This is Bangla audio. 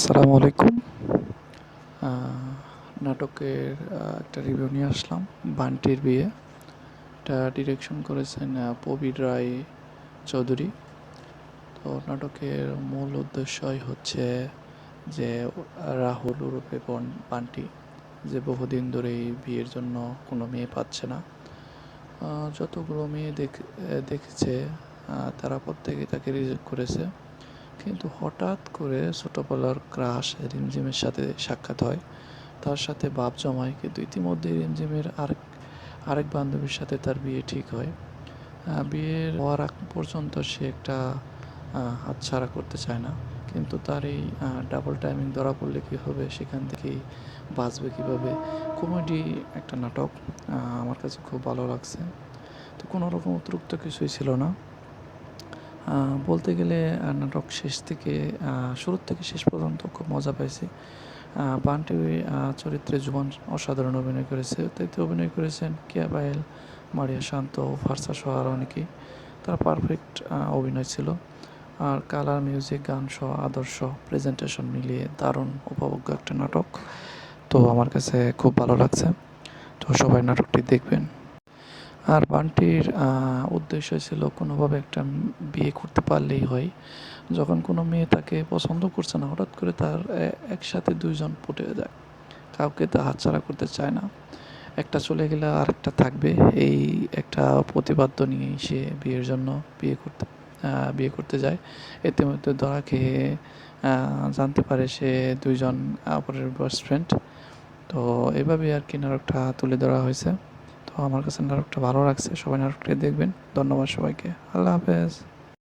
আসসালামু আলাইকুম। নাটকের একটা রিভিউ নিয়ে আসলাম, বান্টির বিয়ে। এটা ডিরেকশন করেছেন প্রবীর রায় চৌধুরী। তো নাটকের মূল উদ্দেশ্যই হচ্ছে যে, রাহুল বন- বান্টি যে বহুদিন ধরেই বিয়ের জন্য কোনো মেয়ে পাচ্ছে না। যতগুলো মেয়ে দেখ দেখেছে তারা প্রত্যেকে তাকে রিজেক্ট করেছে। কিন্তু হঠাৎ করে ছোটোবেলার ক্রাশ রিমঝিমের সাথে সাক্ষাৎ হয়। তার সাথে বাপ জমায় কিন্তু ইতিমধ্যে রিমঝিমের আরেক আরেক বান্ধবীর সাথে তার বিয়ে ঠিক হয়। বিয়ের হওয়ার আগ পর্যন্ত সে একটা হাতছাড়া করতে চায় না। কিন্তু তার এই ডাবল টাইমিং ধরা পড়লে কী হবে সেখান থেকেই বাঁচবে কীভাবে? কমেডি একটা নাটক আমার কাছে খুব ভালো লাগছে। তো কোনো রকম অতিরিক্ত কিছুই ছিল না। বলতে গেলে নাটক শেষ থেকে শুরুর থেকে শেষ পর্যন্ত খুব মজা পাইছি। বান্টি চরিত্রে জুবন অসাধারণ অভিনয় করেছে। তাইতে অভিনয় করেছেন কিয়া পায়েল মারিয়া শান্ত, ফারসা সহ আর অনেকেই। তার পারফেক্ট অভিনয় ছিল। আর কালার, মিউজিক, গান সহ আদর্শ প্রেজেন্টেশন মিলিয়ে দারুণ উপভোগ্য একটা নাটক। তো আমার কাছে খুব ভালো লাগছে। তো সবাই নাটকটি দেখবেন। আর বান্টির উদ্দেশ্য ছিল কোনোভাবে একটা বিয়ে করতে পারলেই হয়। যখন কোনো মেয়ে তাকে পছন্দ করছে না, হঠাৎ করে তার একসাথে দুইজন পটে যায়। কাউকে তা হাতছাড়া করতে চায় না। একটা চলে গেলে আরেকটা থাকবে। এই একটা প্রতিবাদ্য নিয়েই সে বিয়ের জন্য বিয়ে করতে বিয়ে করতে যায়। এতে মধ্যে ধরা খেয়ে জানতে পারে সে দুইজন অপরের বেস্ট ফ্রেন্ড তো এভাবে আর কি নাটকটা তুলে ধরা হয়েছে। আমার কাছে নাটকটা ভালো লাগছে সবাই নাটকটা দেখবেন। ধন্যবাদ সবাইকে। আল্লাহ হাফেজ।